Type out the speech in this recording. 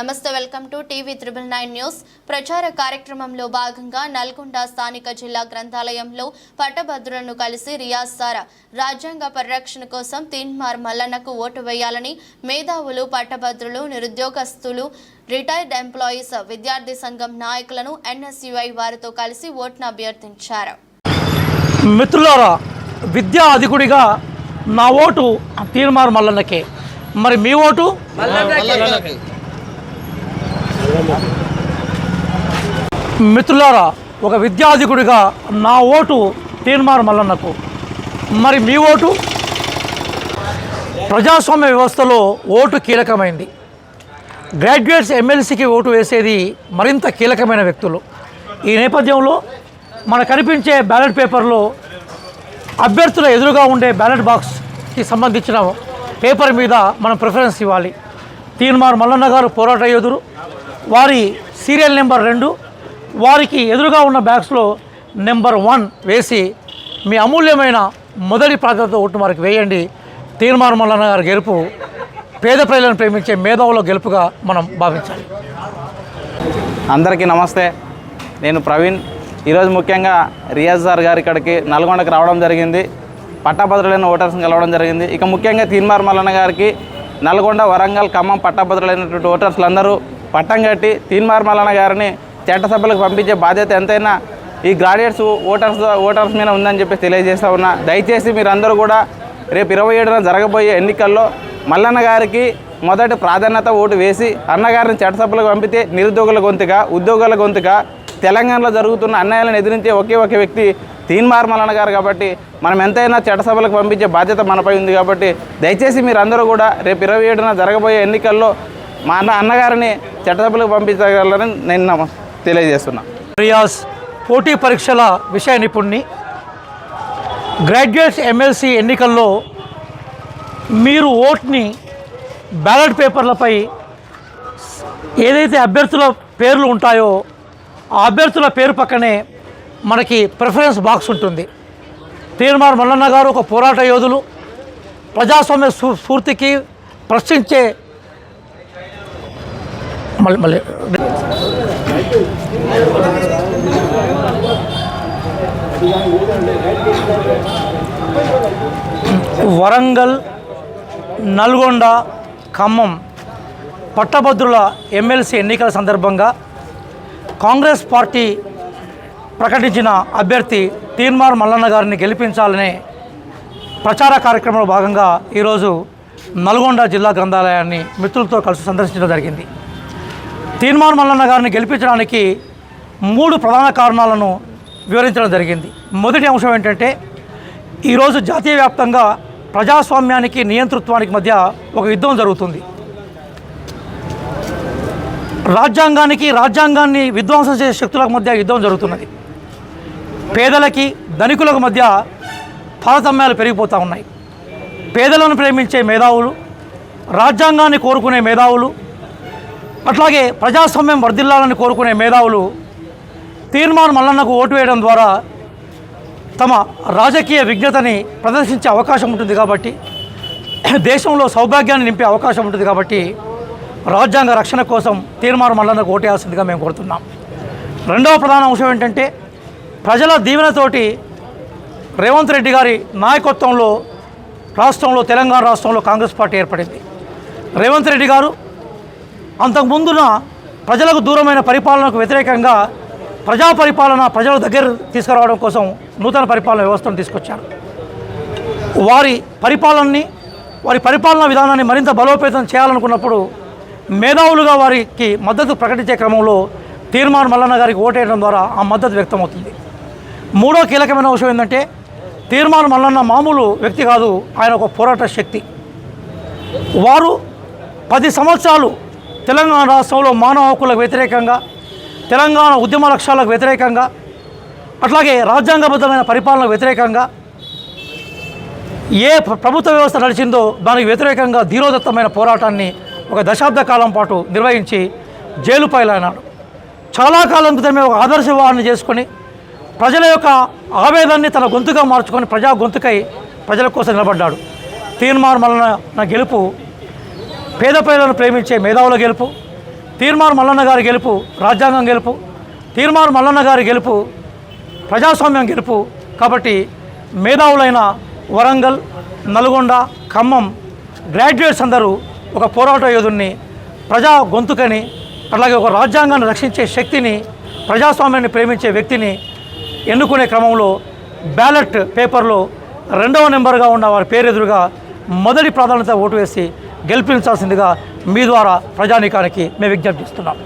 నమస్తే welcome to TV triple nine news. ప్రచార కార్యక్రమంలో భాగంగా నల్గొండ స్థానిక జిల్లా గ్రంథాలయంలో పట్టభద్రులను కలిసి రియాజ్ సారా. రాజ్యాంగ పరిరక్షణ కోసం తీన్మార్ మల్లన్నకు ఓటు వేయాలని మేధావులు పట్టభద్రులు నిరుద్యోగస్తులు రిటైర్డ్ ఎంప్లాయీస్ విద్యార్థి సంఘం నాయకులను ఎన్ఎస్యుఐ వారితో కలిసి ఓటును అభ్యర్థించారు. మిత్రులారా విద్యా అధికుడిగా నా ఓటు తీర్మార్ మల్లన్నకే. మరి మీ ఓటు? మిత్రులారా ఒక విద్యాధికుడిగా నా ఓటు తీర్మార్ మల్లన్నకు మరి మీ ఓటు? ప్రజాస్వామ్య వ్యవస్థలో ఓటు కీలకమైంది. గ్రాడ్యుయేట్స్ ఎమ్మెల్సీకి ఓటు వేసేది మరింత కీలకమైన వ్యక్తులు. ఈ నేపథ్యంలో మనకు కనిపించే బ్యాలెట్ పేపర్లో అభ్యర్థుల ఎదురుగా ఉండే బ్యాలెట్ బాక్స్కి సంబంధించిన పేపర్ మీద మనం ప్రిఫరెన్స్ ఇవ్వాలి. తీన్మార్ మల్లన్న గారు పోరాట యోధుడు. వారి సీరియల్ నెంబర్ రెండు వారికి ఎదురుగా ఉన్న బ్యాగ్స్లో నెంబర్ వన్ వేసి మీ అమూల్యమైన మొదటి ప్రాధాన్యత ఓటు వారికి వేయండి. తీర్మాన మల్లన్న గారి గెలుపు పేద ప్రజలను ప్రేమించే మేధావుల గెలుపుగా మనం భావించాలి. అందరికీ నమస్తే. నేను ప్రవీణ్. ఈరోజు ముఖ్యంగా రియాజ్ సార్ గారి ఇక్కడికి నల్గొండకు రావడం జరిగింది. పట్టభద్రులైన ఓటర్స్ని కలవడం జరిగింది. ఇక ముఖ్యంగా తీన్మార్ మల్లన్న గారికి నల్గొండ వరంగల్ ఖమ్మం పట్టభద్రులైనటువంటి ఓటర్స్లందరూ పట్టం కట్టి తీన్మార్ మల్లన్న గారిని చట్టసభలకు పంపించే బాధ్యత ఎంతైనా ఈ గ్రాడ్యుయేట్స్ ఓటర్స్ ఓటర్స్ మీద ఉందని చెప్పి తెలియజేస్తా ఉన్నా. దయచేసి మీరందరూ కూడా రేపు ఇరవై ఏడున జరగబోయే ఎన్నికల్లో మల్లన్న గారికి మొదటి ప్రాధాన్యత ఓటు వేసి అన్నగారిని చట్టసభలకు పంపితే నిరుద్యోగుల గొంతుగా ఉద్యోగుల గొంతుగా తెలంగాణలో జరుగుతున్న అన్యాయాలను ఎదిరించే ఒకే ఒక వ్యక్తి తీన్మార్ మల్లన్న గారు కాబట్టి మనం ఎంతైనా చట్టసభలకు పంపించే బాధ్యత మనపై ఉంది కాబట్టి దయచేసి మీరందరూ కూడా రేపు ఇరవై ఏడున జరగబోయే ఎన్నికల్లో మా అన్న అన్నగారిని చట్టసభలకు పంపించగలరని నేను తెలియజేస్తున్నాను తెలియజేస్తున్నా. రియాజ్ పోటీ పరీక్షల విషయ నిపుణ్ణి గ్రాడ్యుయేట్స్ ఎమ్మెల్సీ ఎన్నికల్లో మీరు ఓట్ని బ్యాలెట్ పేపర్లపై ఏదైతే అభ్యర్థుల పేర్లు ఉంటాయో ఆ అభ్యర్థుల పేరు పక్కనే మనకి ప్రిఫరెన్స్ బాక్స్ ఉంటుంది. తీర్మార్ మల్లన్న గారు ఒక పోరాట యోధులు. ప్రజాస్వామ్య స్ఫూ- స్ఫూర్తికి ప్రశ్నించే మళ్ళీ మళ్ళీ. వరంగల్ నల్గొండ ఖమ్మం. పట్టభద్రుల ఎమ్మెల్సీ ఎన్నికల సందర్భంగా కాంగ్రెస్ పార్టీ ప్రకటించిన అభ్యర్థి తీన్మార్ మల్లన్న గారిని గెలిపించాలనే ప్రచార కార్యక్రమంలో భాగంగా ఈరోజు నల్గొండ జిల్లా గ్రంథాలయాన్ని మిత్రులతో కలిసి సందర్శించడం జరిగింది. తీర్మాన్ మల్లన్న గారిని గెలిపించడానికి మూడు ప్రధాన కారణాలను వివరించడం జరిగింది. మొదటి అంశం ఏంటంటే ఈరోజు జాతీయ వ్యాప్తంగా ప్రజాస్వామ్యానికి నియంతృత్వానికి మధ్య ఒక యుద్ధం జరుగుతుంది. రాజ్యాంగానికి రాజ్యాంగాన్ని విధ్వంసం చేసే శక్తులకు మధ్య యుద్ధం జరుగుతున్నది. పేదలకి ధనికులకు మధ్య తారతమ్యాలు పెరిగిపోతూ ఉన్నాయి. పేదలను ప్రేమించే మేధావులు రాజ్యాంగాన్ని కోరుకునే మేధావులు అట్లాగే ప్రజాస్వామ్యం వర్ధిల్లాలని కోరుకునే మేధావులు తీర్మాన్ మల్లన్నకు ఓటు వేయడం ద్వారా తమ రాజకీయ విజ్ఞతని ప్రదర్శించే అవకాశం ఉంటుంది కాబట్టి దేశంలో సౌభాగ్యాన్ని నింపే అవకాశం ఉంటుంది కాబట్టి రాజ్యాంగ రక్షణ కోసం తీర్మానం మల్లన్నకు ఓటేయాల్సిందిగా మేము కోరుతున్నాం. రెండవ ప్రధాన అంశం ఏంటంటే ప్రజల దీవెనతోటి రేవంత్ రెడ్డి గారి నాయకత్వంలో రాష్ట్రంలో తెలంగాణ రాష్ట్రంలో కాంగ్రెస్ పార్టీ ఏర్పడింది. రేవంత్ రెడ్డి గారు అంతకుముందున ప్రజలకు దూరమైన పరిపాలనకు వ్యతిరేకంగా ప్రజా పరిపాలన ప్రజల దగ్గర తీసుకురావడం కోసం నూతన పరిపాలన వ్యవస్థను తీసుకొచ్చారు. వారి పరిపాలనని వారి పరిపాలనా విధానాన్ని మరింత బలోపేతం చేయాలనుకున్నప్పుడు మేధావులుగా వారికి మద్దతు ప్రకటించే క్రమంలో తీర్మాన్ మల్లన్న గారికి ఓటేయడం ద్వారా ఆ మద్దతు వ్యక్తమవుతుంది. మూడో కీలకమైన విషయం ఏంటంటే తీర్మాన్ మల్లన్న మామూలు వ్యక్తి కాదు ఆయన ఒక పోరాట శక్తి. వారు పది సంవత్సరాలు తెలంగాణ రాష్ట్రంలో మానవ హక్కులకు వ్యతిరేకంగా తెలంగాణ ఉద్యమ లక్ష్యాలకు వ్యతిరేకంగా అట్లాగే రాజ్యాంగబద్ధమైన పరిపాలనకు వ్యతిరేకంగా ఏ ప్రభుత్వ వ్యవస్థ నడిచిందో దానికి వ్యతిరేకంగా ధీరోదత్తమైన పోరాటాన్ని ఒక దశాబ్ద కాలం పాటు నిర్వహించి జైలు పైలైనాడు. చాలా కాలం క్రితమే ఒక ఆదర్శ వివాహాన్ని చేసుకొని ప్రజల యొక్క ఆవేదాన్ని తన గొంతుగా మార్చుకొని ప్రజా గొంతుకై ప్రజల కోసం నిలబడ్డాడు. తీర్మార్ మల్లన నా గెలుపు పేద ప్రజలను ప్రేమించే మేధావుల గెలుపు తీర్మార్ మల్లన్న గారి గెలుపు రాజ్యాంగం గెలుపు తీర్మార్ మల్లన్న గారి గెలుపు ప్రజాస్వామ్యం గెలుపు. కాబట్టి మేధావులైన వరంగల్ నల్గొండ ఖమ్మం గ్రాడ్యుయేట్స్ అందరూ ఒక పోరాట యోధుల్ని ప్రజా గొంతుకని అలాగే ఒక రాజ్యాంగాన్ని రక్షించే శక్తిని ప్రజాస్వామ్యాన్ని ప్రేమించే వ్యక్తిని ఎన్నుకునే క్రమంలో బ్యాలెట్ పేపర్లో రెండవ నెంబర్గా ఉన్న వారి పేరెదురుగా మొదటి ప్రాధాన్యత ఓటు వేసి గెలిపించాల్సిందిగా మీ ద్వారా ప్రజానీకానికి మేము విజ్ఞప్తి చేస్తున్నాం.